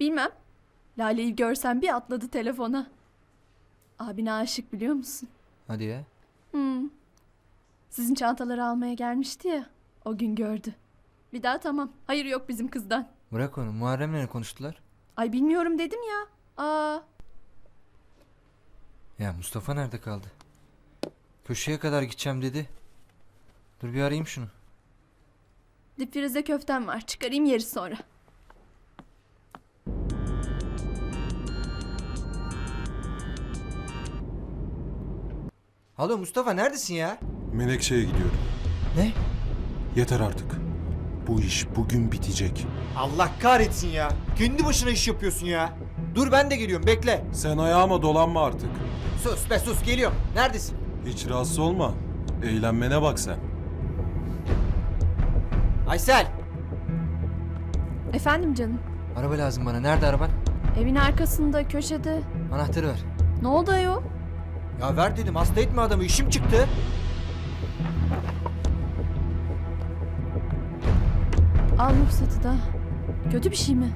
Bilmem. Lale'yi görsen bir atladı telefona. Abine aşık biliyor musun? Hadi ya. Hmm. Sizin çantaları almaya gelmişti ya. O gün gördü. Bir daha tamam. Hayır yok bizim kızdan. Bırak onu. Muharrem'le ne konuştular? Ay bilmiyorum dedim ya. Aa, Ya Mustafa nerede kaldı? Köşeye kadar gideceğim dedi. Dur bir arayayım şunu. dipfrize köftem var. Çıkarayım yeri sonra. Alo Mustafa neredesin ya? Menekşe'ye gidiyorum. Ne? Yeter artık. Bu iş bugün bitecek. Allah kahretsin ya. Kendi başına iş yapıyorsun ya. Dur ben de geliyorum bekle. Sen ayağıma dolanma artık. Sus be sus geliyorum. Neredesin? Hiç rahatsız olma. Eğlenmene bak sen. Aysel. Efendim canım. Araba lazım bana. Nerede araban? Evin arkasında köşede. Anahtarı ver. Ne oldu ayol? Ya ver dedim hasta etme adamı işim çıktı. Al ruhsatı da. Kötü bir şey mi?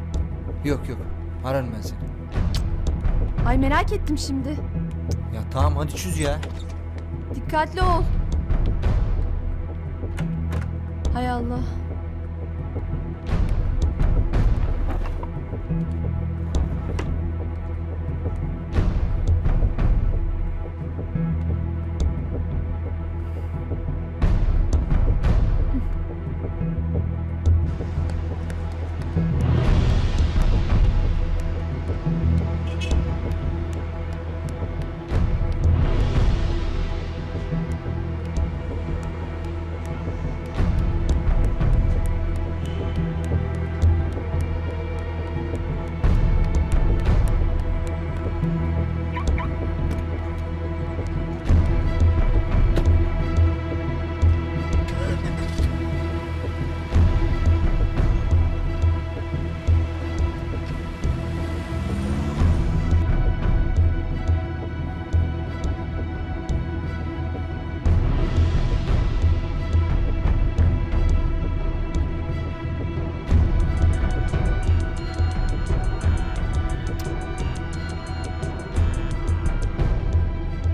Yok yok. Ararım ben seni. Ay merak ettim şimdi. Ya tamam hadi çöz ya. Dikkatli ol. Hay Allah.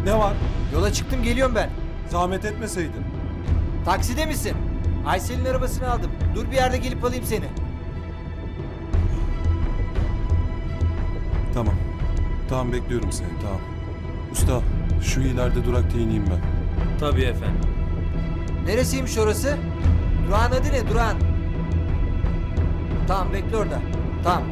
Ne var? Yola çıktım geliyorum ben. Zahmet etmeseydin. Takside misin? Aysel'in arabasını aldım. Dur bir yerde gelip alayım seni. Tamam. Tamam bekliyorum seni tamam. Usta şu ileride durakta ineyim ben. Tabii efendim. Neresiymiş orası? Durağın adı ne Durağın? Tamam bekle orada. Tamam.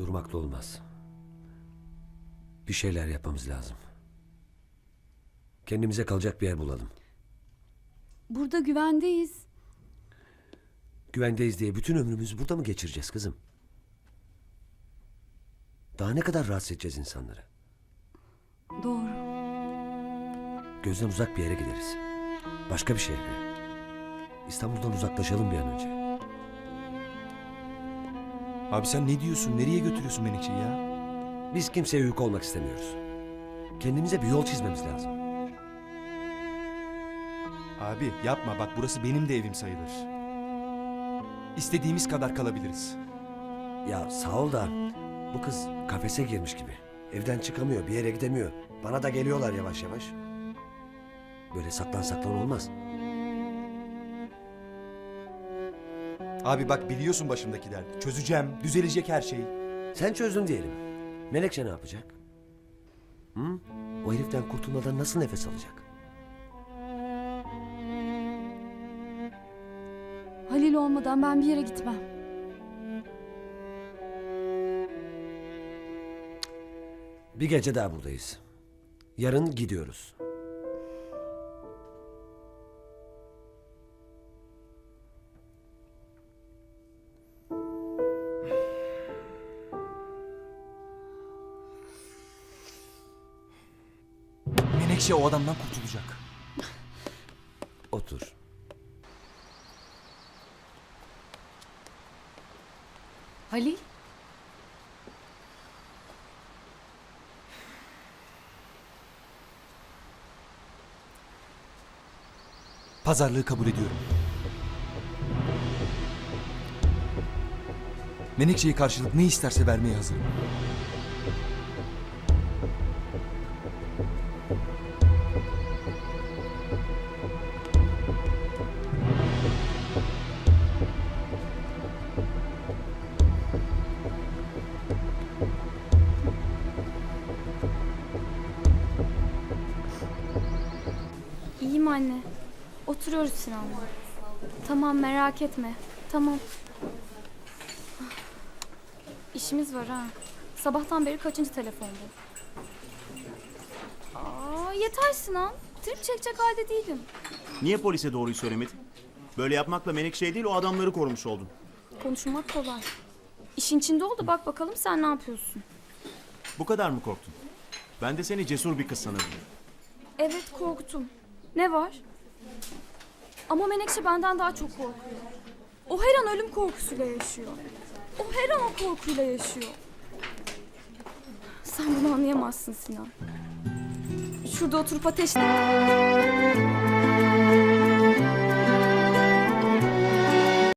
Böyle durmakla olmaz. Bir şeyler yapmamız lazım. Kendimize kalacak bir yer bulalım. Burada güvendeyiz. Güvendeyiz diye bütün ömrümüzü burada mı geçireceğiz kızım? Daha ne kadar rahatsız edeceğiz insanları? Doğru. Gözden uzak bir yere gideriz. Başka bir şehre. İstanbul'dan uzaklaşalım bir an önce. Abi sen ne diyorsun? Nereye götürüyorsun Menekşe'yi ya? Biz kimseye yük olmak istemiyoruz. Kendimize bir yol çizmemiz lazım. Abi yapma bak burası benim de evim sayılır. İstediğimiz kadar kalabiliriz. Ya sağ ol da bu kız kafese girmiş gibi. Evden çıkamıyor, bir yere gidemiyor. Bana da geliyorlar yavaş yavaş. Böyle saklan saklan olmaz. Abi bak biliyorsun başımdaki derdi. Çözeceğim, düzelecek her şey. Sen çözdün diyelim. Melekçe ne yapacak? Hı? O heriften kurtulmadan nasıl nefes alacak? Halil olmadan ben bir yere gitmem. Bir gece daha buradayız. Yarın gidiyoruz. Menekşe o adamdan kurtulacak. Otur. Halil? Pazarlığı kabul ediyorum. Menekşe'yi karşılık ne isterse vermeye hazırım. İyiyim anne. Oturuyoruz Sinan'la. Tamam merak etme. Tamam. İşimiz var ha. Sabahtan beri kaçıncı telefon bu? Aa, yeter Sinan. Trip çekecek halde değilim. Niye polise doğruyu söylemedin? Böyle yapmakla Menekşe değil o adamları korumuş oldun. Konuşmak kolay. İşin içinde oldu bak bakalım sen ne yapıyorsun? Bu kadar mı korktun? Ben de seni cesur bir kız sanırdım. Evet korktum. Ne var? Ama Menekşe benden daha çok korkuyor. O her an ölüm korkusuyla yaşıyor. O her an o korkuyla yaşıyor. Sen bunu anlayamazsın Sinan. Şurada oturup ateşle.